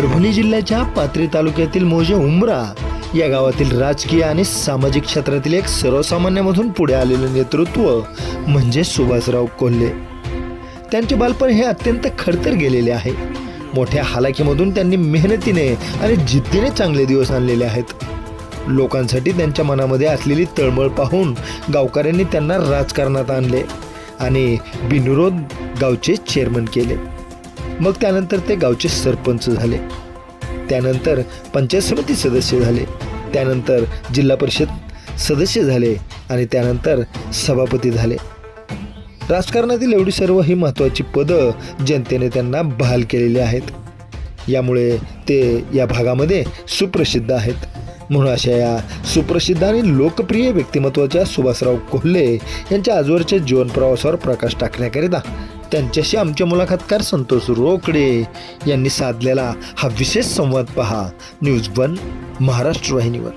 परभणी जिल्ह्याच्या पाथरी तालुक्यातील मोजे उमरा या गावातील राजकीय आणि सामाजिक क्षेत्रातील एक सर्वसामान्यामधून पुढे आलेलं नेतृत्व म्हणजे सुभाषराव कोल्हे. त्यांचे बालपण हे अत्यंत खडतर गेलेले आहे. मोठ्या हालाकीमधून त्यांनी मेहनतीने आणि जिद्दीने चांगले दिवस आणलेले आहेत. लोकांसाठी त्यांच्या मनामध्ये असलेली तळमळ पाहून गावकऱ्यांनी त्यांना राजकारणात आणले आणि बिनविरोध गावचे चेअरमन केले. मग त्यानंतर ते गावचे सरपंच झाले. त्यानंतर पंचायत समिती सदस्य झाले. त्यानंतर जिल्हा परिषद सदस्य झाले आणि त्यानंतर सभापती झाले. राजकारणातील एवढी सर्व ही महत्त्वाची पदं जनतेने त्यांना बहाल केलेली आहेत. यामुळे ते या भागामध्ये सुप्रसिद्ध आहेत. म्हणून अशा या सुप्रसिद्ध आणि लोकप्रिय व्यक्तिमत्वाच्या सुभाषराव कोल्हे यांच्या आजवरच्या जीवन प्रवासावर प्रकाश टाकण्याकरिता त्यांच्याशी आमचे मुलाखतकार संतोष रोकडे यांनी साधलेला हा विशेष संवाद पहा. न्यूज वन महाराष्ट्र वाहिनीवर.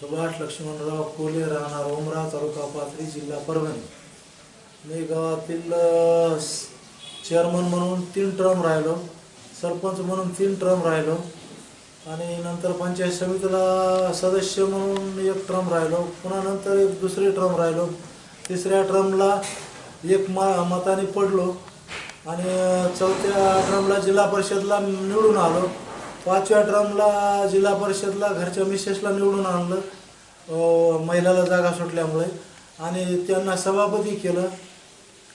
सुभाष लक्ष्मणराव कोले राहणार ओमरा तालुका पाथरी जिल्हा परभणी. मी गावातील चेअरमन म्हणून तीन ट्रम राहिलो. सरपंच म्हणून तीन ट्रम राहिलो. आणि नंतर पंचायत समितीला सदस्य म्हणून एक ट्रम राहिलो. पुन्हा नंतर एक दुसरी ट्रम राहिलो. तिसऱ्या ट्रमला एक मा मताने पडलो. आणि चौथ्या ट्रमला जिल्हा परिषदला निवडून आलो. पाचव्या ट्रमला जिल्हा परिषदला घरच्या मिसेसला निवडून आणलं. महिलाला जागा सुटल्यामुळे. आणि त्यांना सभापती केलं.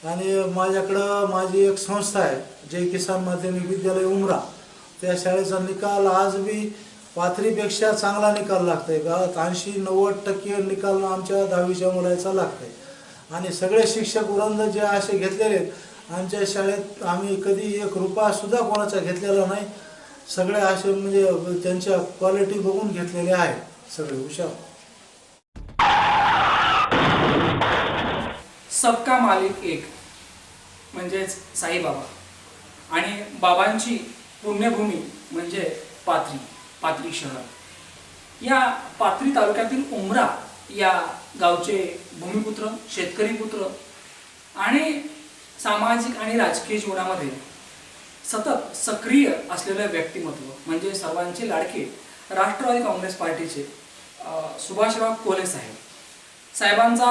आणि माझ्याकडं माझी एक संस्था आहे. जय किसान माध्यमिक विद्यालय उमरा. त्या शाळेचा निकाल आज बी पाथरीपेक्षा चांगला निकाल लागतोय. गावात ऐंशी नव्वद टक्के निकाल आमच्या दहावीच्या मुलाचा लागतंय. आणि सगळे शिक्षक वृंद जे असे घेतलेले आहेत, आमच्या शाळेत आम्ही कधी एक रुपया सुद्धा कोणाचा घेतलेला नाही. सगळे असे म्हणजे त्यांच्या क्वालिटी बघून घेतलेले आहेत. सगळे हुशार. सबका मालिक एक. म्हणजेच साईबाबा. आणि बाबांची पुण्यभूमी म्हणजे पाथरी पाथरी शहर. या पाथरी तालुक्यातील उमरा या गावचे भूमिपुत्र शेतकरी पुत्र आणि सामाजिक आणि राजकीय जीवनामध्ये सतत सक्रिय असलेलं व्यक्तिमत्व म्हणजे सर्वांचे लाडके राष्ट्रवादी काँग्रेस पार्टीचे सुभाषराव कोले साहेब. साहेबांचा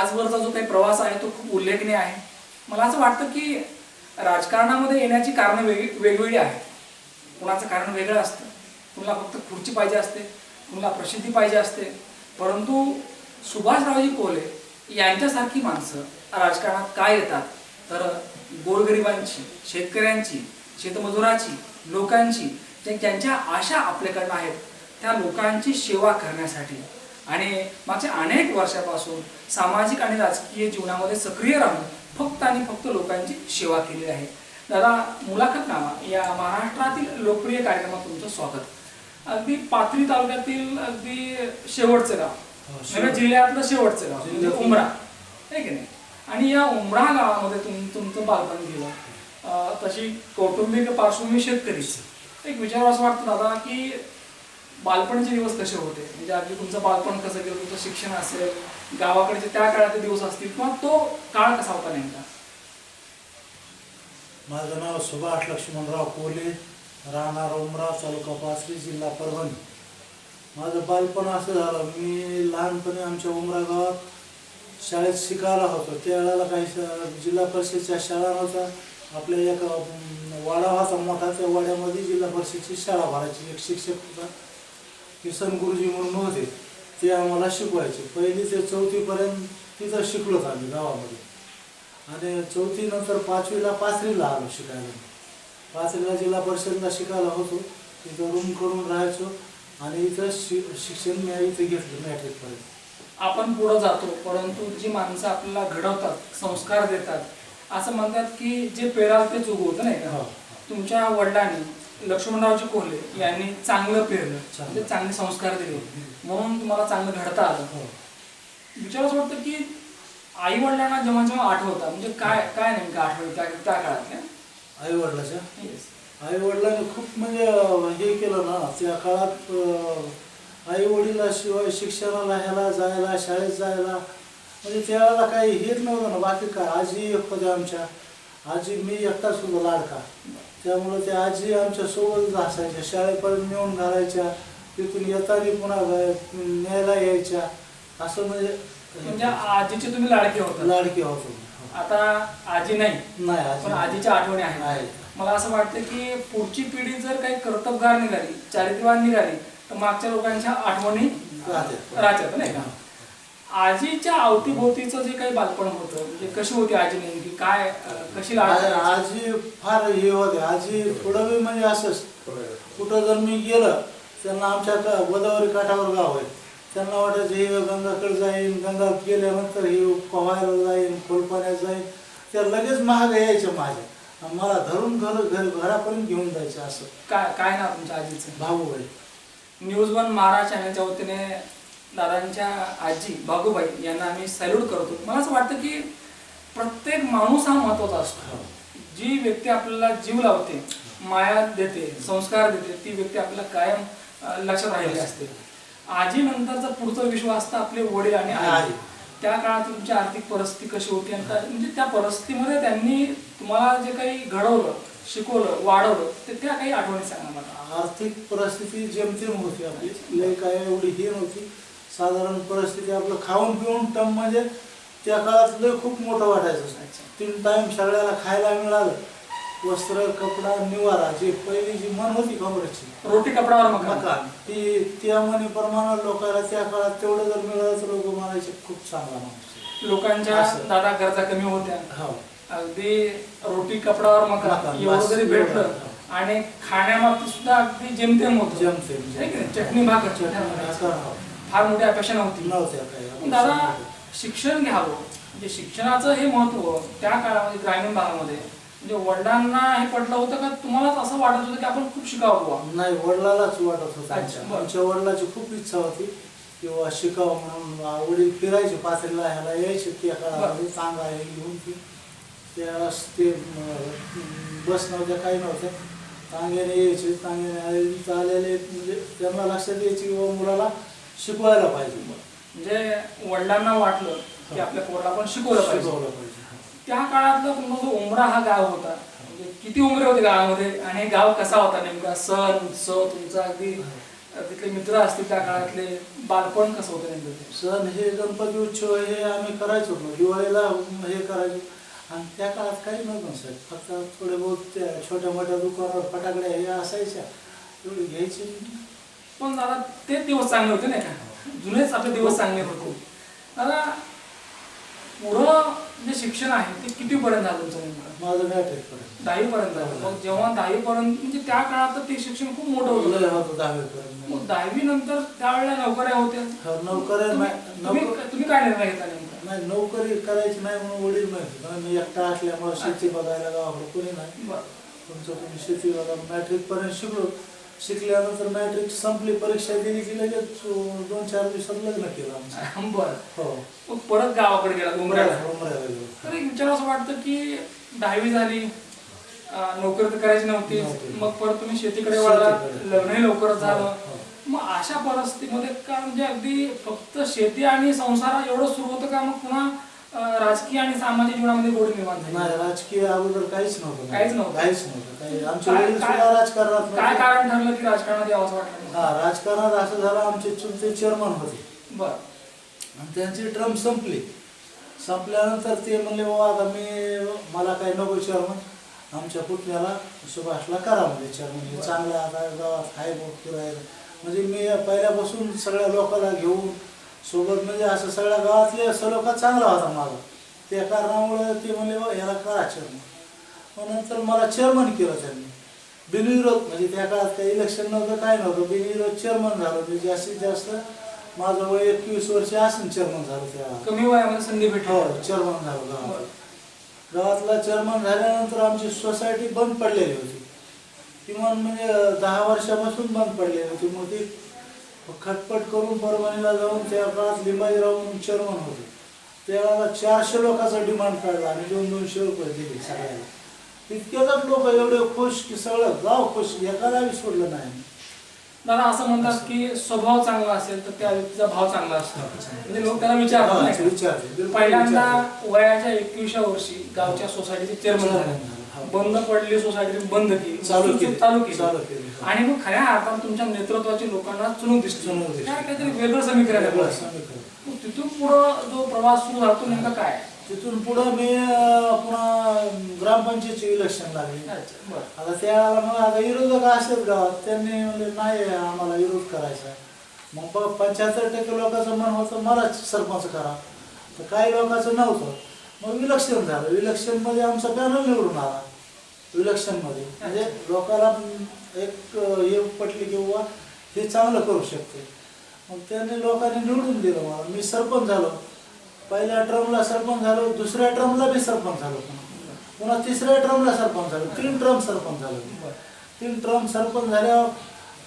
आजवरचा जो काही प्रवास आहे तो खूप उल्लेखनीय आहे. मला असं वाटतं की राजकारणामध्ये येण्याची कारणं वेग वेगवेगळी आहेत. कुणाचं कारण वेगळं असतं. कुणाला फक्त खुर्ची पाहिजे असते कुणाला प्रसिद्धी पाहिजे असते. परंतु सुभाषरावजी कोले यांच्यासारखी माणसं राजकारणात काय येतात? तर गोरगरिबांची शेतकऱ्यांची शेतमजुराची लोकांची ज्यांच्या आशा आपल्याकडनं आहेत त्या लोकांची सेवा करण्यासाठी. आणि मागच्या अनेक वर्षापासून सामाजिक आणि राजकीय जीवनामध्ये सक्रिय राहून फक्त आणि फक्त लोकांची सेवा केली आहे. दादा मुलाखतनामा या महाराष्ट्रातील लोकप्रिय कार्यक्रमात तुमचं स्वागत. अगदी पाथरी तालुक्यातील अगदी शेवटचं गाव. म्हणजे जिल्ह्यातलं शेवटचं गाव. म्हणजे उमरा. आहे की नाही? आणि या उमरा गावामध्ये तुम तुमचं बालपण गेलं. तशी कौटुंबिक पार्श्वभूमी शेतकरीच एक विचार असं वाटतं दादा की बालपणचे दिवस कसे होते? म्हणजे अगदी तुमचं बालपण कसं गेलं? तुमचं शिक्षण असेल गावाकडचे त्या काळातले दिवस असतील किंवा तो काळ कसा होता नेमका? माझं नाव सुभाष लक्ष्मणराव कोले राहणार उमरा तालुका पासरी जिल्हा परभणी. माझं बालपण असं झालं मी लहानपणी आमच्या उमरा गावात शाळेत शिकायला होतो. त्यावेळेला काही श- जिल्हा परिषदच्या शाळा नव्हत्या. आपल्या एक वाडा होता मोठा त्या वाड्यामध्ये जिल्हा परिषदची शाळा भरायची. एक शिक्षक होता किसन गुरुजी म्हणून होते. ते आम्हाला शिकवायचे. पहिली ते चौथीपर्यंत तिथं शिकलोत आम्ही गावामध्ये. आणि चौथी नंतर पाचवीला पाचवीला आलो शिकायला. पाचवीला जिल्हा परिषदला शिकायला होतो. तिथं रूम करून राहायचो आणि इथं शि शिक्षण मी इथं घेतलं मॅट्रिकपर्यंत आपण पुढे जातो परंतु जी माणसं आपल्याला घडवतात संस्कार देतात असं म्हणतात की जे पेराल ते चुकवतं नाही हो. का तुमच्या वडिलांनी लक्ष्मणरावजी कोल्हे यांनी चांगलं पेरलं चांगलं. म्हणजे चांगले संस्कार दिले. म्हणून तुम्हाला चांगलं घडता आलं. हो. विचार असं वाटतं की आई वडिलांना जेव्हा जेव्हा आठवतात म्हणजे काय काय नेमकं आठवतं त्या त्या काळातल्या आई वडिलाच्या. आई वडिलांनी खूप म्हणजे हे केलं ना त्या काळात आई वडिलाशिवाय शिक्षणाला ह्याला जायला शाळेत जायला म्हणजे त्यावेळेला काही हेच नव्हतं ना. बाकी काय आजी एक होत्या आमच्या. आजी मी एकटाच होतो लाडका. त्यामुळं त्या आजी आमच्या सोबतच असायच्या. शाळेपर्यंत नेऊन घालायच्या. तिथून येताना पुन्हा न्यायला यायच्या. असं म्हणजे म्हणजे आजीचे तुम्ही लाडके होता लाडके होतो आता आजी नाही नाही पण आजी आजीच्या आठवणी आहेत. आहे. मला असं वाटतं की पुढची पिढी जर काही कर्तबगार निघाली चारित्र्यवान निघाली तर मागच्या लोकांच्या आठवणी राहते. राहतात नाही का? आजीच्या अवतीभोवतीचं जे काही बालपण होतं म्हणजे कशी होती आजी नेमकी? काय अं, कशी लाड आ- करायची? आजी फार हे होते. आजी थोडं बी म्हणजे असंच. कुठं जर मी गेलं त्यांना आमच्या का- गोदावरी काठावर गाव आहे. त्यांना वाटायचं हे गंगाकडे जाईन गंगा गेल्यानंतर हे पोहायला जाईन खोलपाण्यात जाईन. त्या लगेच महाग यायचे माझ्या मला धरून घर घर घरापर्यंत घेऊन जायचे असं. काय काय नाव तुमच्या आजीचं? भाऊबाई न्यूज वन महाराज चॅनलच्या वतीने दादांच्या आजी बागुबाई यांना आम्ही सॅल्यूट करतो. मला असं वाटतं की प्रत्येक माणूस हा महत्त्वाचा असतो. जी व्यक्ती आपल्याला जीव लावते माया देते संस्कार देते ती व्यक्ती आपल्याला कायम लक्षात राहिली असते. आजी नंतरचा पुढचं विश्व असतं आपले वडील आणि आई. आई. त्या काळात तुमची आर्थिक परिस्थिती कशी होती? आणि म्हणजे त्या परिस्थितीमध्ये त्यांनी तुम्हाला जे काही घडवलं शिकवलं वाढवलं ते त्या काही आठवणी सांगा मला. आर्थिक परिस्थिती जेमतेम होती आपली. लय काय एवढी ही नव्हती. साधारण परिस्थिती आपलं खाऊन पिऊन टम म्हणजे त्या काळात लय खूप मोठं वाटायचं. तीन टाइम सगळ्याला खायला मिळालं. वस्त्र कपडा निवारा जी पहिली जी मन होती कमरेची रोटी कपडावर मग मकान ती त्या मनीप्रमाणे लोकांना त्या काळात तेवढं जर मिळालं तर लोक म्हणायचे खूप चांगला माणूस. लोकांच्या असं. दादा गरजा कमी होत्या. हो. अगदी रोटी कपडावर मका. मकान, एवढं बस, जरी भेटलं. एवढं. आणि खाण्याबाबत सुद्धा अगदी जेमतेम होत. जेमतेम, चटणी भाकर. असं हो. फार मोठी अपेक्षा नव्हती. नव्हत्या काही दादा शिक्षण घ्यावं. म्हणजे शिक्षणाचं हे महत्त्व त्या काळामध्ये ग्रामीण भागामध्ये म्हणजे वडिलांना हे पटलं होतं का? तुम्हालाच असं वाटत होतं की आपण खूप शिकावं बुवा. नाही वडिलालाच वाटत होतं अच्छा, आमच्या बरं. आमच्या वडिलाची खूप इच्छा होती किंवा शिकावं म्हणून. आ, वडील फिरायचे पाथरीला ह्याला यायचे काळामध्ये चांगला हे घेऊन ती त्यावेळेस ते म, बस नव्हत्या काही नव्हत्या. तांग्याने यायचे तांग्याने आले आलेले म्हणजे त्यांना लक्षात यायची की बाबा मुलाला शिकवायला पाहिजे. म्हणजे वडिलांना वाटलं की आपल्या पोराला आपण शिकवलं पाहिजे. शिकवलं पाहिजे. त्या काळातला तुमचा जो उमरा हा गाव होता. म्हणजे किती उमरे होते गावामध्ये आणि हे गाव कसा होता नेमका? सण उत्सव तुमचा अगदी तिथले मित्र असतील त्या काळातले. बालपण कसं होतं नेमकं? सण हे गणपती उत्सव हे आम्ही करायचो. दिवाळीला हे करायचो. आणि त्या काळात काही नव्हतं साहेब. फक्त थोडे बहुत त्या छोट्या मोठ्या दुकानावर फटाकड्या हे असायच्या. एवढी घ्यायची पण दादा ते दिवस चांगले होते नाही का? जुनेच आपले दिवस चांगले होते. दादा पुढं जे शिक्षण आहे ते किती पर्यंत झालं तुमचं नेमकं? माझं पर्यंत दहावी पर्यंत. झालं मग जेव्हा दहावी पर्यंत म्हणजे त्या काळात तर ते शिक्षण खूप मोठं होतं. होतं दहावीपर्यंत. मग दहावी नंतर त्यावेळेला नोकऱ्या होत्या? हो, नोकरी नाही तुम्ही नोकर- तुम्ही काय निर्णय घेतला नेमका? नाही नोकरी करायची नाही म्हणून वडील माहिती कारण मी एकटा असल्यामुळे शेती बघायला गावाकडे कोणी नाही. बरं. तुमचं तुम्ही शेती बघा. मॅट्रिक पर्यंत शिकलो. शिकल्यानंतर मॅट्रिक संपली परीक्षा दिली की लगेच दोन चार दिवसात लग्न केलं आमचं. बरं. हो. मग परत गावाकडे गेला तर एक विचार असं वाटतं की दहावी झाली अं, नोकरी तर करायची नव्हती. नव्हती. मग परत तुम्ही शेतीकडे वळला शेतीकडे. लग्नही लवकरच झालं. हो, हो. मग अशा परिस्थितीमध्ये का म्हणजे अगदी फक्त शेती आणि संसार एवढं सुरू होतं का मग पुन्हा राजकीय आणि सामाजिक जीवनामध्ये गोडी निर्माण झाली. नाही राजकीय अगोदर काहीच नव्हतं. काहीच नव्हतं. काहीच नव्हतं. काही आमचे काय- वडील काय- सुद्धा राजकारणात काय नव्हते. कारण ठरलं की राजकारणात यावं असं वाटलं हा राजकारणात असं झालं आमचे चुलते चेअरमन होते. बरं. आणि त्यांची ट्रम संपली. संपल्यानंतर ते म्हणले बाबा आता मी मला काही नको चेअरमन आमच्या पुतण्याला सुभाषला करा म्हणजे चेअरमन हे चांगलं आता गावात आहे बघ फिरायला म्हणजे मी पहिल्यापासून सगळ्या लोकांना घेऊन सोबत म्हणजे असं सगळ्या गावातले सलोखा चांगला होता माझा. त्या कारणामुळे ते म्हणले बाबा ह्याला करा चेअरमन मग नंतर मला चेअरमन केलं त्यांनी. बिनविरोध म्हणजे त्या काळात काही इलेक्शन नव्हतं काय नव्हतं बिनविरोध चेअरमन झालं म्हणजे जास्तीत जास्त माझं वय एकवीस वर्ष असून चेअरमन झालं त्या कमी वयामध्ये संधी भेटली. हो चेअरमन झालं गावात. गावातला चेअरमन झाल्यानंतर आमची सोसायटी बंद पडलेली होती. किमान म्हणजे दहा वर्षापासून बंद पडलेली होती. मग ती खटपट करून परभणीला जाऊन त्या काळात लिंबाजीराव म्हणून चेअरमन होते त्यावेळेला चारशे लोकांचा डिमांड काढला आणि दोन दोनशे रुपये दिले सगळ्याला इतक्यातच लोक एवढे खुश की सगळं गाव खुश एकाला सोडलं नाही दादा असं म्हणतात की स्वभाव चांगला असेल तर त्या व्यक्तीचा भाव चांगला असतो म्हणजे लोक त्याला विचारतात. बिलकुल पहिल्यांदा. वयाच्या एकविसव्या वर्षी गावच्या सोसायटीचे चेअरमन झाले. बंद पडलेली सोसायटी बंद केली चालू केली. चालू केली. आणि मग खऱ्या अर्थात तुमच्या नेतृत्वाची लोकांना चुनूक. काय काहीतरी वेगळं समीकरण तिथून पुढं जो प्रवास सुरू झाला नेमका काय तिथून पुढं मी पुन्हा ग्रामपंचायतचे इलेक्शन लागले. आता त्यावेळेला मग आता विरोधक असतात गावात. त्यांनी म्हणजे नाही आम्हाला विरोध करायचा मग पंच्याहत्तर टक्के लोकांचं मन होतं मलाच सरपंच करा. तर काही लोकांचं नव्हतं. मग विलक्षण झालं. विलक्षणमध्ये आमचा पॅनल निवडून आला. विलक्षणमध्ये. म्हणजे लोकांना एक हे पटली की बुवा हे चांगलं करू शकते. मग त्यांनी लोकांनी निवडून दिलं मला. मी सरपंच झालो. पहिल्या ट्रमला सरपंच झालो. दुसऱ्या ट्रमला बी सरपंच झालो. पुन्हा तिसऱ्या ट्रमला सरपंच झालो. तीन ट्रम सरपंच झालो. तीन ट्रम सरपंच झाल्यावर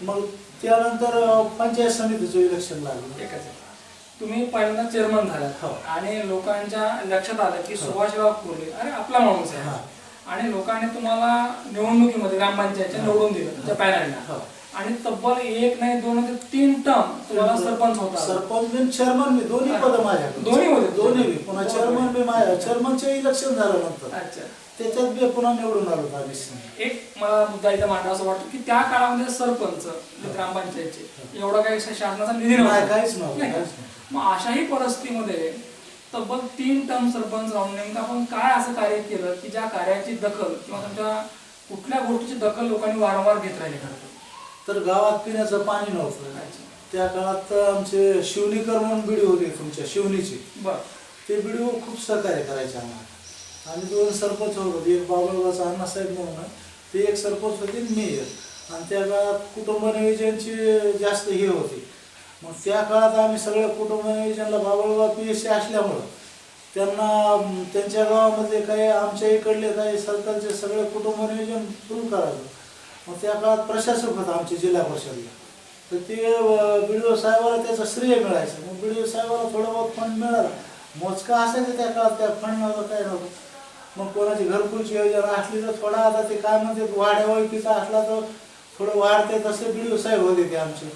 मग त्यानंतर पंचायत समितीचं इलेक्शन लागलं. तुम्ही पहिल्यांदा चेअरमन झालात हो. आणि लोकांच्या लक्षात आलं की सुभाषराव कोल्हे अरे आपला माणूस आहे हा. आणि लोकांनी तुम्हाला निवडणुकीमध्ये ग्रामपंचायतच्या निवडून दिलं तुमच्या पॅनलला हो. आणि तब्बल एक नाही दोन नाही तीन टर्म तुम्हाला सरपंच होता सरपंच बी चेअरमन बी दोन्ही हा. पद माझ्याकडे दोन्ही होते? दोन्ही बी पुन्हा चेअरमन बी माझ्या चेअरमनचे इलेक्शन झालं नंतर अच्छा त्याच्यात बी पुन्हा निवडून आलो आम्ही एक मला मुद्दा इथं मांडा असं वाटतं की त्या काळामध्ये सरपंच ग्रामपंचायतचे एवढा काही शासनाचा निधी नाही, नव्हता काहीच नव्हतं, नाही का? काहीच नव्हतं. मग अशाही परिस्थितीमध्ये तब्बल तीन टर्म सरपंच राहून नेमकं आपण काय असं कार्य केलं की ज्या कार्याची दखल किंवा तुमच्या कुठल्या गोष्टीची दखल लोकांनी वारंवार घेत राहिले खरं तर? गावात पिण्याचं पाणी नव्हतं. त्या काळात आमचे शिवणीकर म्हणून बिडी होते तुमच्या शिवणीची. बरं. ते व्हिडिओ खूप सहकार्य करायचे आम्हाला. आम्ही दोन सरपंच होतो एक बाबळगावचा अण्णासाहेब म्हणून ते एक सरपंच होते आणि मी एक आणि त्या काळात कुटुंब नियोजनची जास्त हे होती. मग त्या काळात आम्ही सगळ्या कुटुंब नियोजनला बाबळगाव पी एस सी असल्यामुळं त्यांना त्यांच्या गावामध्ये काही आमच्या इकडले काही सरकारचे सगळे कुटुंब नियोजन सुरू करायचं. मग त्या काळात प्रशासक होता आमच्या जिल्हा परिषदला. तर ते बी डी ओ साहेबाला त्याचं श्रेय मिळायचं. मग बी डी ओ साहेबाला थोडं बहुत फंड मिळाला. मोजका असायचं त्या काळात त्या फंड नव्हतं काय नव्हतं. मग कोणाची घरकुलची योजना असली तर थोडा आता ते काय म्हणते वाड्या ओळखीचा असला तर थोडं वाढते तसे बी डी ओ साहेब होते ते आमचे.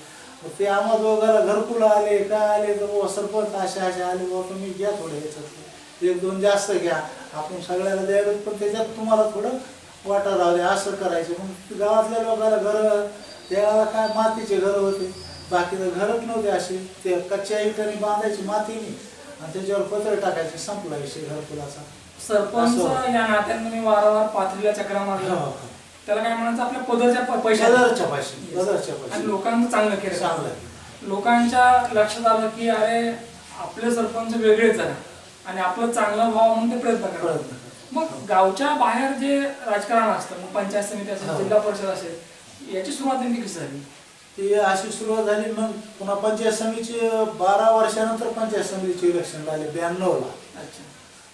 ते आम्हा दोघाला घरकुल आले काय आले तर बुवा सरपंच असे असे आले बाबा तुम्ही घ्या थोडे याच्यात. एक दोन जास्त घ्या. आपण सगळ्याला द्यायला पण त्याच्यात तुम्हाला थोडं वाटा राहू द्या असं करायचं. मग गावातल्या लोकांना घर त्याला काय मातीचे घर होते. बाकी तर घरच नव्हते असे. ते कच्च्या इटाने बांधायची मातीने आणि त्याच्यावर पत्र टाकायचे संपला विषय घरकुलाचा. सरपंच. या नात्यानं मी वारंवार पाथरीला चक्रा मारल्या हो. त्याला काय म्हणायचं? आपल्या पदरच्या प- पैशात बदरच्या पाशी आणि पाशी लोकांचं चांगलं केलं. चांगलं आहे. लोकांच्या लक्षात आलं की अरे आपले सरपंच वेगळेच आहे आणि आपलं चांगलं व्हावं म्हणून ते प्रयत्न करतात. प्रयत्न करतात. मग गावच्या बाहेर जे राजकारण असतं मग पंचायत समिती असेल हा. जिल्हा परिषद असेल याची सुरुवात नेमकी कशी झाली? ती अशी सुरुवात झाली मग पुन्हा पंचायत समितीची बारा वर्षानंतर पंचायत समितीचे इलेक्शन लागले ब्याण्णवला. अच्छा.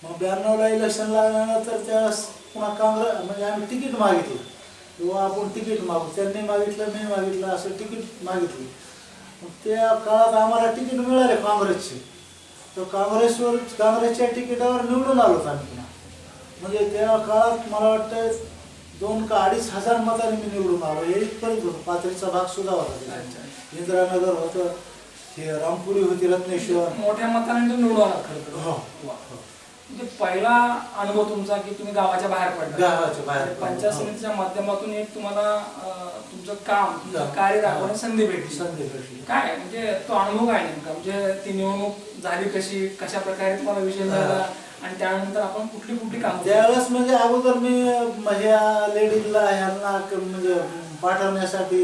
मग ब्याण्णवला इलेक्शन लागल्यानंतर त्यावेळेस पुन्हा काँग्रेस म्हणजे आम्ही तिकीट मागितलं. किंवा आपण तिकीट मागू. त्यांनी मागितलं मी मागितलं असं तिकीट मागितली. मग त्या काळात आम्हाला तिकीट मिळाले काँग्रेसचे. तर काँग्रेसवर काँग्रेसच्या तिकिटावर निवडून आलो आम्ही. म्हणजे त्या काळात मला वाटतं दोन का अडीच हजार मतांनी मी निवडून आलो. हे इथपर्यंत होतं. पाथरीचा भाग सुद्धा होता. इंदिरानगर होतं हे रामपुरी होती रत्नेश्वर. मोठ्या मताने निवडून आला खरं हो. म्हणजे पहिला अनुभव तुमचा की तुम्ही गावाच्या बाहेर पडला. गावाच्या बाहेर पडलो. पंचायत हो. समितीच्या माध्यमातून एक तुम्हाला अं, तुमचं काम तुमचं. कार्य दाखवण्याची संधी भेटली. संधी भेटली. काय? म्हणजे तो अनुभव काय नेमका? म्हणजे ती निवडणूक झाली कशी? कशा प्रकारे तुम्हाला विजय मिळाला? आणि त्यानंतर आपण कुठली कुठली कामं? त्यावेळेस म्हणजे अगोदर मी म- ह्या लेडीजला ह्यांना क- म्हणजे पाठवण्यासाठी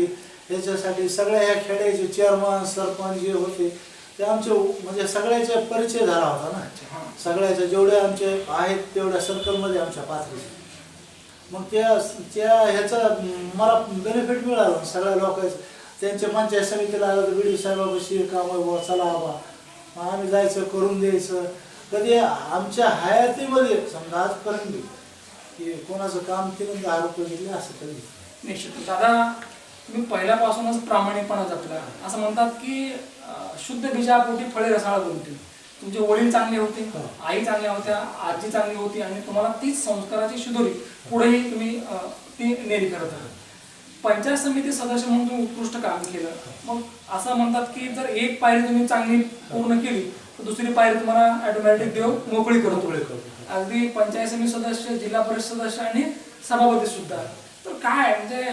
ह्याच्यासाठी सगळ्या ह्या खेड्याचे चेअरमन सरपंच जे होते ते आमचे म्हणजे सगळ्याचे परिचय झाला होता ना. हा. सगळ्याचे जेवढे आमचे आहेत तेवढ्या सर्कलमध्ये आमच्या पाथरीचे मग त्या त्या ह्याचा मला बेनिफिट मिळालं सगळ्या लोकांचं. त्यांच्या पंचायत समितीला आलं तर बीडी साहेबापाशी काम बुवा चला बाबा मग आम्ही जायचं करून द्यायचं. कधी आमच्या हयातीमध्ये समजा आजपर्यंत की कोणाचं काम केलं दहा रुपये घेतले असं कधी? निश्चित दादा तुम्ही पहिल्यापासूनच प्रामाणिकपणा जपला. असं म्हणतात की शुद्ध बीजापोटी फळे रसाळ बोलतील तुमचे वडील चांगले होते हो. आई चांगल्या होत्या आजी चांगली होती आणि तुम्हाला तीच संस्काराची शिदोरी पुढेही तुम्ही ती नेली करत आहात पंचायत समिती सदस्य म्हणून तुम्ही उत्कृष्ट काम केलं. मग असं म्हणतात की जर एक पायरी तुम्ही चांगली पूर्ण केली तर दुसरी पायरी तुम्हाला ऑटोमॅटिक देव मोकळी करतो. अगदी पंचायत समिती सदस्य जिल्हा परिषद सदस्य आणि सभापती सुद्धा. तर काय म्हणजे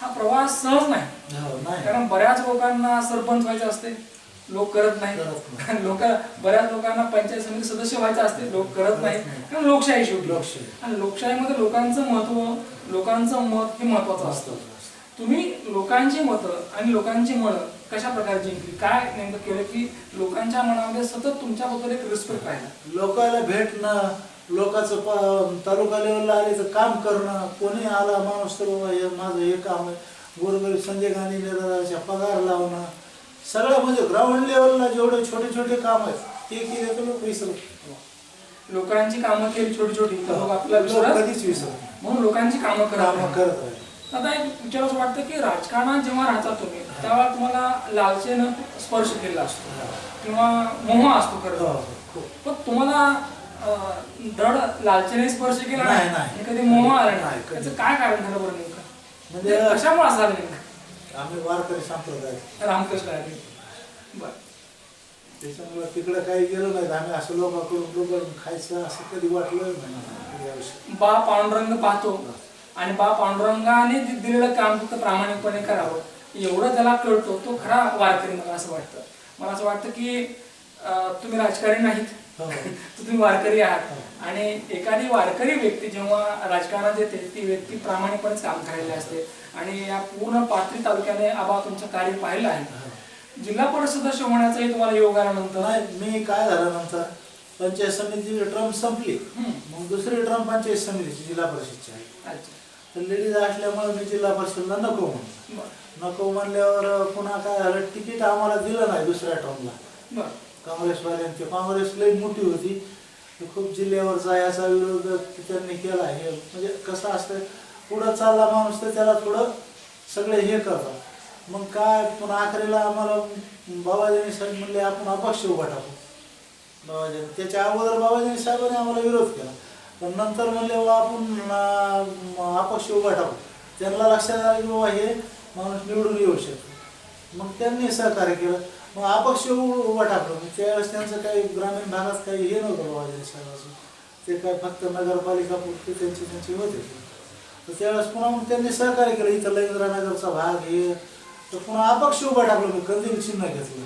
हा प्रवास सहज नाही. हो, नाही. कारण बऱ्याच लोकांना सरपंच व्हायचे असते. लोक करत नाही. लोक बऱ्याच लोकांना पंचायत समिती सदस्य व्हायचे असते. लोक करत नाही. कारण लोकशाही शेवटी. लोकशाही. आणि लोकशाहीमध्ये लोकांचं महत्त्व लोकांचं मत हे महत्वाचं असतं. तुम्ही लोकांची मतं आणि लोकांची मनं कशा प्रकारे जिंकली? काय नेमकं केलं की लोकांच्या मनामध्ये सतत तुमच्याबद्दल एक रिस्पेक्ट राहिला? लोकांना भेटणं लोकांचं तालुका लेवलला आले तर काम करणं कोणी आला माणूस तर माझं हे काम आहे. गोरगरीब संजय गांधी पगार लावणं सगळं म्हणजे ग्राउंड लेवलला जेवढे छोटे छोटे काम आहेत ते केले तर लोक विसरत लोकांची कामं केली छोटी छोटी तर लोक आपल्याला लोक विसरत कधीच विसरत. म्हणून लोकांची कामं करत कामं नाही. करत राहिले आता एक विचार असं वाटतं की राजकारणात जेव्हा राहता तुम्ही तेव्हा तुम्हाला लालचेनं स्पर्श केला असतो किंवा मोह असतो हो, खरं हो. पण तुम्हाला अं, दड लालचेने स्पर्श केला नाही, कधी मोह आला नाही, नाही? कधी. त्याचं काय कारण झालं बरं नेमकं? म्हणजे म्हणजे कशामुळे असं झालं नेमकं? आम्ही वारकरी संप्रदाय. रामकृष्ण आहे बरं. त्याच्यामुळे तिकडे काही गेलो नाही आम्ही असं लोकांकडून लोक खायचं असं कधी वाटलं नाही बा पांडुरंग पाहतो आणि बा पांडुरंगाने दिलेलं काम फक्त प्रामाणिकपणे करावं. एवढं त्याला कळतो तो खरा वारकरी मला असं वाटतं. मला असं वाटतं की तुम्ही राजकारणी नाहीत. हो. तुम्ही वारकरी आहात. आणि एखादी वारकरी व्यक्ती जेव्हा राजकारणात येते ती व्यक्ती प्रामाणिकपणेच काम करायला असते. आणि या पूर्ण पाथरी तालुक्याने आबा तुमचं कार्य पाहिलं आहे. जिल्हा परिषद सदस्य होण्याचाही तुम्हाला योग आल्यानंतर? नाही मी काय झालं नंतर पंचायत समितीची ट्रम संपली. मग दुसरी ट्रम पंचायत समितीची जिल्हा परिषदची आहे. तर लेडीज असल्यामुळे मी जिल्हा परिषदला नको म्हणून बरं. नको म्हणल्यावर पुन्हा काय झालं? तिकीट आम्हाला दिलं नाही दुसऱ्या टर्मला बरं. काँग्रेसवाल्यांची काँग्रेस लई मोठी होती. खूप जिल्ह्यावर जायचा विरोध त्यांनी केला. हे म्हणजे कसं असतं पुढं चालला माणूस तर त्याला थोडं सगळे हे करतात. मग काय पुन्हा आखरीला आम्हाला बाबाजीनी साहेब म्हणले आपण अपक्ष उभा टाकू. बाबाजी त्याच्या अगोदर बाबाजी साहेबांनी आम्हाला विरोध केला. पण नंतर म्हणले बाबा आपण अपक्ष उभा टाकू. त्यांना लक्षात आलं की बाबा हे माणूस निवडून येऊ शकतो. मग त्यांनी सहकार्य केलं. मग अपक्ष उ- उभा टाकलं. मग त्यावेळेस त्यांचं काही ग्रामीण भागात काही हे नव्हतं बाबाजी साहेबांचं. ते काय फक्त नगरपालिका पुरते त्यांची त्यांची होते. तर त्यावेळेस पुन्हा मग त्यांनी सहकार्य केलं. इथं ललिंद्रनगरचा भाग हे तर पुन्हा अपक्ष उभा टाकलं मी कंदील चिन्ह घेतलं.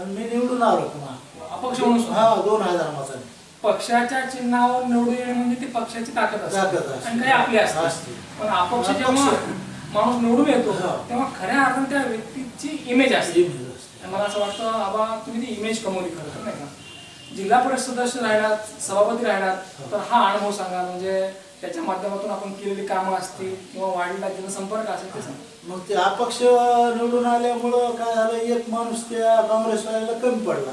आणि मी निवडून आलो पुन्हा. अपक्ष म्हणून. हा दोन हजार मतांनी. पक्षाच्या चिन्हावर निवडून येणे म्हणजे ती पक्षाची ताकद ताकद असते. आणि काही आपली असते. पण अपक्ष. जेव्हा माणूस निवडून येतो. तेव्हा खऱ्या अर्थाने त्या व्यक्तीची इमेज असते. मला असं वाटतं आबा तुम्ही ती इमेज कमवली खरं तर नाही का? जिल्हा परिषद सदस्य राहिलात सभापती राहिलात तर हा अनुभव सांगा. म्हणजे त्याच्या माध्यमातून आपण केलेली कामं असतील किंवा वाढलेला जनसंपर्क असेल ते सांगा. मग ते अपक्ष निवडून आल्यामुळं काय झालं? एक माणूस त्या काँग्रेसवाल्याला कमी पडला.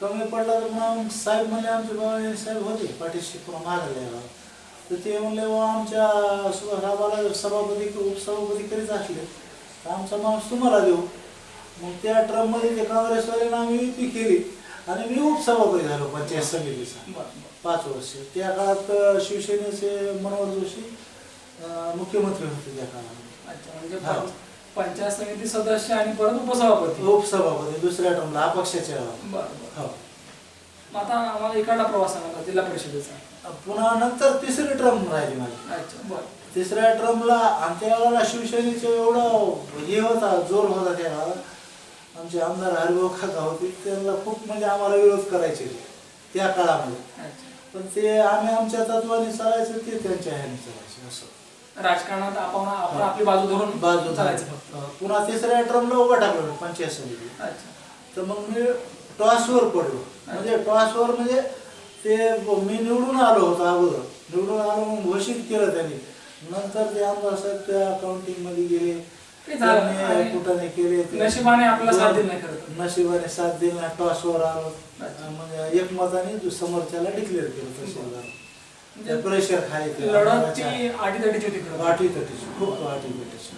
कमी पडला तर मग साहेब म्हणले आमचे बाबा साहेब होते पाठीशी पुन्हा मागले तर ते म्हणले व आमच्या सुभाषरावाला सभापती उपसभापती करीत असले तर आमचा माणूस तुम्हाला देऊ. मग त्या ट्रममध्ये ते काँग्रेसवाल्यानं आम्ही युती केली. आणि मी उपसभापती झालो पंचायत समितीचा. पाच वर्ष. त्या काळात शिवसेनेचे मनोहर जोशी मुख्यमंत्री होते त्या काळात. अच्छा म्हणजे. पंच- पंचायत समिती सदस्य आणि परत उपसभापती. उपसभापती दुसऱ्या टर्मला अपक्षाच्या. बरं हो. आता आम्हाला इकडला प्रवास सांगा जिल्हा परिषदेचा. पुन्हा नंतर तिसरी ट्रम राहिली माझी. तिसऱ्या ट्रमला आमच्या वेळेला शिवसेनेचं एवढं हे होता जोर होता त्या आमचे आमदार हरिभाऊ काका होते त्यांना खूप म्हणजे आम्हाला विरोध करायचे त्या काळामध्ये. पण ते आम्ही आमच्या तत्वाने चालायचं ते त्यांच्या ह्याने चालायचे असं. राजकारणात आपण आपण आपली बाजू धरून बाजू चालायचं फक्त. पुन्हा तिसऱ्या ट्रमला उभा टाकलं पंचायत समिती. अच्छा. तर मग मी टॉसवर पडलो. म्हणजे टॉसवर म्हणजे ते मी निवडून आलो होतो अगोदर. निवडून आलो मग घोषित केलं त्यांनी. नंतर ते आमदार साहेब त्या काउंटिंगमध्ये गेले. ते झालं. त्यांनी आणि कुठाने केले ते. नशिबाने आपल्याला साथ दिली नाही खरं तर. नशिबाने साथ दिली नाही टॉसवर आलो. म्हणजे एक मताने दु- समोरच्याला डिक्लेअर केलं तहसीलदार म्हणजे प्रेशर खाली केलं. लढत आमदाराच्या- ती आटीतटीची होती खरं तर. वाटीतटीची खूप वाटीतटीची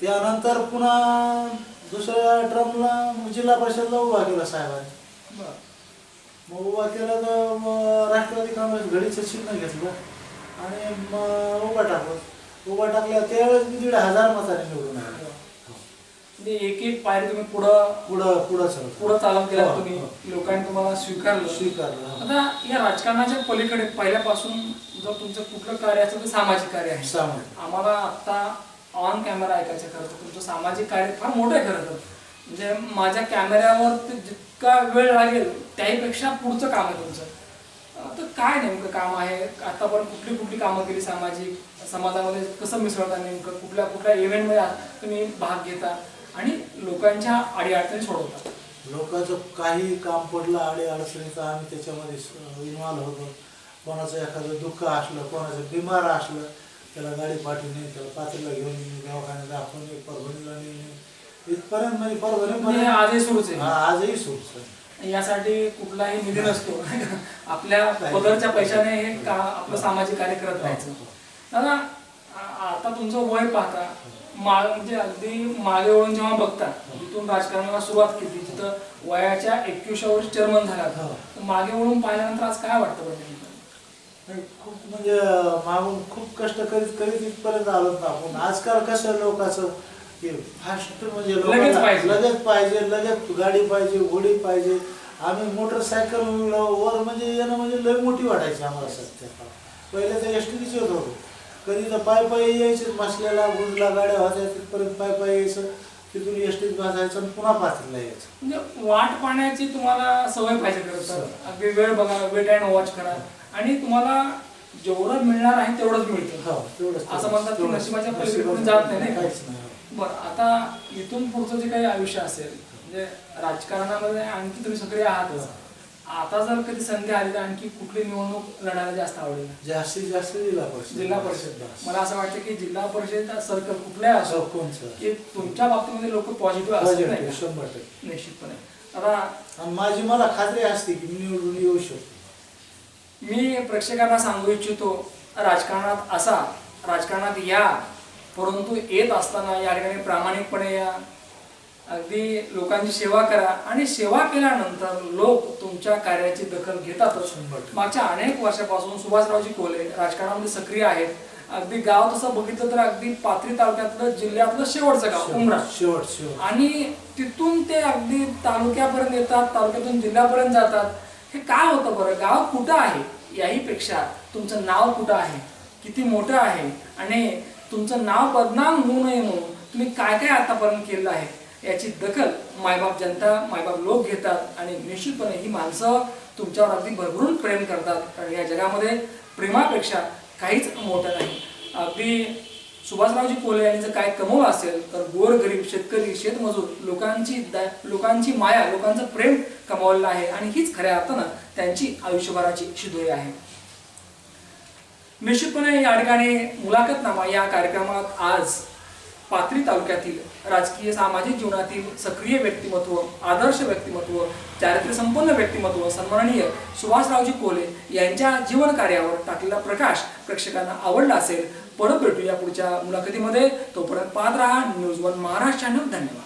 त्यानंतर पुन्हा दुसऱ्या ट्रमला जिल्हा परिषदला उभा केला साहेबांनी बरं. मग उभा केला तर मग राष्ट्रवादी काँग्रेस घडीचं चिन्ह घेतलं आणि मग उभा टाकलं उभा टाकल्या त्यावेळेस मी दीड हजार मताने निवडून आलो म्हणजे एक एक पायरी तुम्ही पुढं पुढं पुढं सर पुढं चालत गेला हो, तुम्ही. हो. लोकांनी तुम्हाला स्वीकारलं. स्वीकारलं हा. आता या राजकारणाच्या पलीकडे पहिल्यापासून जर तुमचं कुठलं कार्य असेल तर सामाजिक कार्य आहे. आम्हाला आता ऑन कॅमेरा ऐकायचं खरं तर तुमचं सामाजिक कार्य फार मोठं आहे खरं तर. म्हणजे माझ्या कॅमेऱ्यावर ते जितका वेळ लागेल त्याहीपेक्षा पुढचं काम आहे तुमचं. तर काय नेमकं काम आहे? आतापर्यंत कुठली कुठली कामं केली सामाजिक? समाजामध्ये कसं मिसळता नेमकं? कुठल्या कुठल्या इव्हेंटमध्ये तुम्ही? भाग घेता आणि लोकांच्या अडीअडचणी सोडवता. लोकांचं काही काम पडलं आडे अडचणीचं आम्ही त्याच्यामध्ये इन्व्हॉल्व होतो. कोणाचं एखादं दुःख असलं कोणाचं बिमार असलं त्याला गाडी पाठवणे त्याला पात्रीला घेऊन येणे दवाखान्यात दाखवणे परभणीला नेणे. इथपर्यंत म्हणजे म्हणजे परभणी आजही सुरूच आहे. आजही सुरू सर यासाठी कुठलाही निधी नसतो. आपल्या पदरच्या पैशाने हे का आपलं सामाजिक कार्य करत राहायचं. दादा आता तुमचं वय पाहता मा म्हणजे अगदी मागे वळून जेव्हा बघता तिथून राजकारणाला सुरुवात केली तिथं वयाच्या एकवीसच्या वर्ष चेअरमन झाला मागे वळून पाहिल्यानंतर आज काय वाटतं? नाही, खूप म्हणजे मागून खूप कष्ट करीत करीत इथपर्यंत आलो ना आपण. आजकाल कसं लोकांचं फास्ट म्हणजे लगेच पाहिजे. लगेच पाहिजे लगेच गाडी पाहिजे घोडी पाहिजे. आम्ही मोटरसायकल वर म्हणजे येणं म्हणजे लय मोठी वाटायची आम्हाला सध्या. पहिले तर एस टीच येत होतो कधी तर पाय पाय यायचे मसल्याला गुंजला गाड्या होत्या तिथपर्यंत पाय पाय यायचं. तिथून एस टीत बसायचं आणि पुन्हा पाथरीला यायचं. म्हणजे वाट पाहण्याची तुम्हाला सवय पाहिजे अगदी वेळ बघा वेट अँड वॉच करा. आणि तुम्हाला जेवढं मिळणार आहे तेवढंच मिळतं. हो असं म्हणतात की. नशिबाच्या कोणी जात नाही, का? काहीच नाही. बरं आता इथून पुढचं जे काही आयुष्य असेल म्हणजे राजकारणामध्ये आणखी तुम्ही सक्रिय आहातच आता जर कधी संधी आली तर आणखी कुठली निवडणूक लढायला जास्त आवडेल? जास्तीत जास्त जिल्हा परिषद. जिल्हा परिषद. मला असं वाटतं की जिल्हा परिषद सर्कल कुठल्या असो कोणचं की तुमच्या बाबतीमध्ये लोक पॉझिटिव्ह का? शंभर टक्के. निश्चितपणे. आता माझी मला खात्री असते की मी निवडून येऊ शकतो. मी प्रेक्षकांना सांगू इच्छितो राजकारणात असा राजकारणात या परंतु येत असताना या ठिकाणी प्रामाणिकपणे या. अगदी लोकांची सेवा करा आणि सेवा केल्यानंतर लोक तुमच्या कार्याची दखल घेतातच. मागच्या अनेक वर्षापासून सुभाषरावजी कोले राजकारणामध्ये सक्रिय आहेत. अगदी गाव तसं बघितलं तर अगदी पाथरी तालुक्यातलं जिल्ह्यातलं शेवटचं गाव उमरा. शेवट शेवट. आणि तिथून ते अगदी तालुक्यापर्यंत येतात तालुक्यातून जिल्ह्यापर्यंत जातात. हे काय होतं बरं? गाव कुठं आहे? याहीपेक्षा तुमचं नाव कुठं आहे? किती मोठं आहे? आणि तुमचं नाव बदनाम होऊ नये म्हणून तुम्ही काय काय आतापर्यंत केलं आहे याची दखल मायबाप जनता मायबाप लोक घेतात आणि निश्चितपणे ही माणसं तुमच्यावर अगदी भरभरून प्रेम करतात. कारण या जगामध्ये प्रेमापेक्षा काहीच मोठं नाही. अगदी सुभाषरावजी कोले यांनी जर काय कमवलं असेल तर गोरगरीब शेतकरी शेतमजूर लोकांची द- लोकांची माया लोकांचं प्रेम कमावलेलं आहे आणि हीच खऱ्या अर्थानं त्यांची आयुष्यभराची शिदोरी आहे. निश्चितपणे या ठिकाणी मुलाखतनामा या कार्यक्रमात आज पाथरी तालुक्यातील राजकीय सामाजिक जीवनातील सक्रिय व्यक्तिमत्व आदर्श व्यक्तिमत्व चारित्र्य संपन्न व्यक्तिमत्व सन्माननीय सुभाषरावजी कोले यांच्या जीवन कार्यावर टाकलेला प्रकाश प्रेक्षकांना आवडला असेल. परत भेटूया पुढच्या मुलाखतीमध्ये. तोपर्यंत पाहत राहा न्यूज वन महाराष्ट्र चॅनल. धन्यवाद.